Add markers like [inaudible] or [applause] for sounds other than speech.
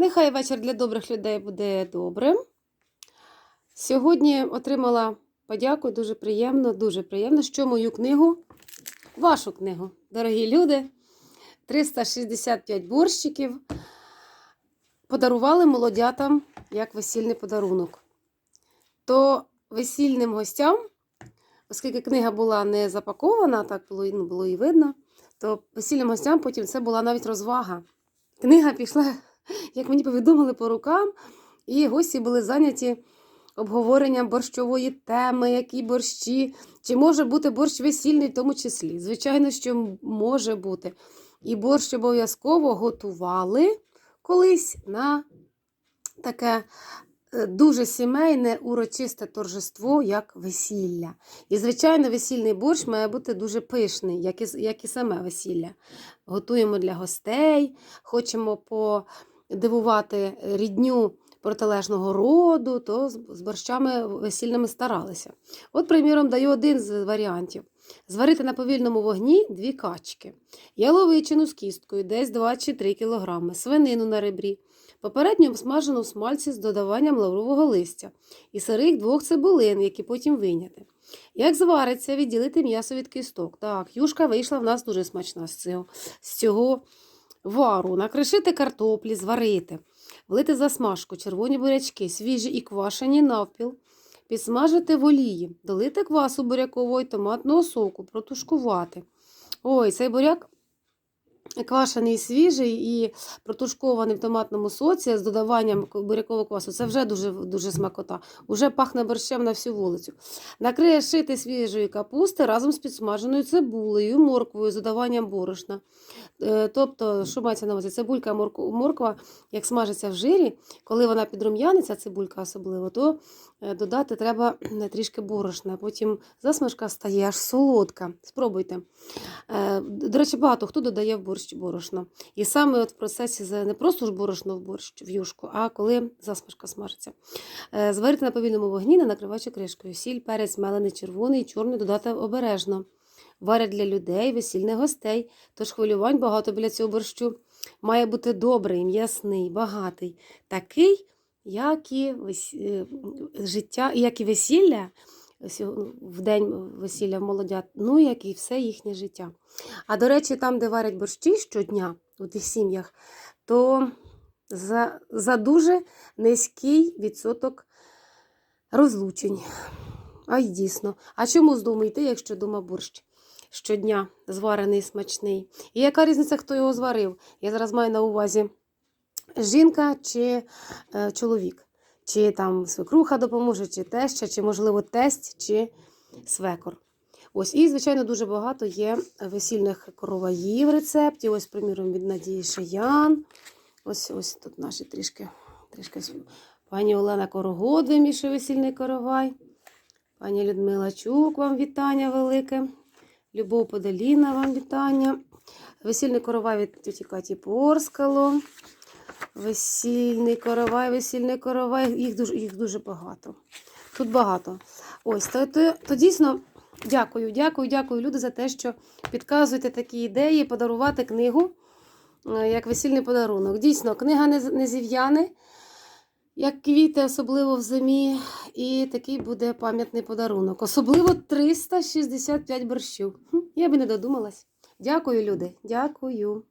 Нехай вечір для добрих людей буде добрим. Сьогодні отримала подяку, дуже приємно, дуже приємно, що мою книгу, вашу книгу, дорогі люди, 365 борщиків подарували молодятам як весільний подарунок. То весільним гостям, оскільки книга була не запакована, так було, ну, було і видно, то весільним гостям потім це була навіть розвага. Книга пішла, як мені повідомили, по рукам, і гості були зайняті обговоренням борщової теми, які борщі, чи може бути борщ весільний в тому числі. Звичайно, що може бути. І борщ обов'язково готували колись на таке е, дуже сімейне урочисте торжество, як весілля. І, звичайно, весільний борщ має бути дуже пишний, як і, як і саме весілля. Готуємо для гостей, хочемо подивувати рідню протилежного роду, то з борщами весільними старалися. От, приміром, даю один з варіантів. Зварити на повільному вогні дві качки, яловичину з кісткою, десь 2 чи 3 кг, свинину на ребрі, попередньо обсмажену в смальці з додаванням лаврового листя і сирих двох цибулин, які потім вийняти. Як звариться, відділити м'ясо від кісток. Так, юшка вийшла в нас дуже смачна з цього, з цього вару. Накришити картоплі, зварити, влити засмажку, червоні бурячки, свіжі і квашені навпіл, підсмажити в олії, долити квасу бурякового і томатного соку, протушкувати. Ой, цей буряк квашений свіжий і протушкований в томатному соці з додаванням бурякового квасу. Це вже дуже, дуже смакота. Уже пахне борщем на всю вулицю. Накриє шити свіжої капусти разом з підсмаженою цибулею, морквою, з додаванням борошна. Е, Тобто, що мається на увазі? Цибулька, морква, як смажиться в жирі, коли вона підрум'яниться, цибулька особливо, то е, додати треба [clears throat] трішки борошна. Потім засмажка стає аж солодка. Спробуйте. Е, До речі, багато хто додає в борщ борошно. І саме от в процесі не просто ж борошно в борщ, в юшку, а коли засмажка смажиться. Е, Зварити на повільному вогні, не накриваючи кришкою. Сіль, перець, мелений, червоний, чорний додати обережно. Варять для людей, весільних гостей, тож хвилювань багато біля цього борщу. Має бути добрий, м'ясний, багатий, такий, як і вес... е, життя, як і весілля в день весілля молодят, ну як і все їхнє життя. А до речі, там, де варять борщі щодня у тих сім'ях, то за, за дуже низький відсоток розлучень. А й дійсно. А чому з йти, якщо дома борщ? Щодня зварений, смачний. І яка різниця, хто його зварив? Я зараз маю на увазі жінка чи е, чоловік, чи там свекруха допоможе, чи теща, чи, можливо, тесть, чи свекор. Ось, і, звичайно, дуже багато є весільних короваїв рецептів. Ось, приміром, від Надії Шиян. Ось ось тут наші трішки. трішки. Пані Олена Корогод вимішує весільний коровай. Пані Людмила Чук, вам вітання велике. Любов Подоліна, вам вітання. Весільний коровай від тіті Каті Порскало. Весільний коровай, весільний коровай. Їх дуже, їх дуже багато. Тут багато. Ось, то, то, то дійсно дякую, дякую, дякую, люди, за те, що підказуєте такі ідеї, подарувати книгу е, як весільний подарунок. Дійсно, книга не, не зів'яне, як квіти, особливо в зимі. І такий буде пам'ятний подарунок. Особливо 365 борщів. Я би не додумалась. Дякую, люди. Дякую.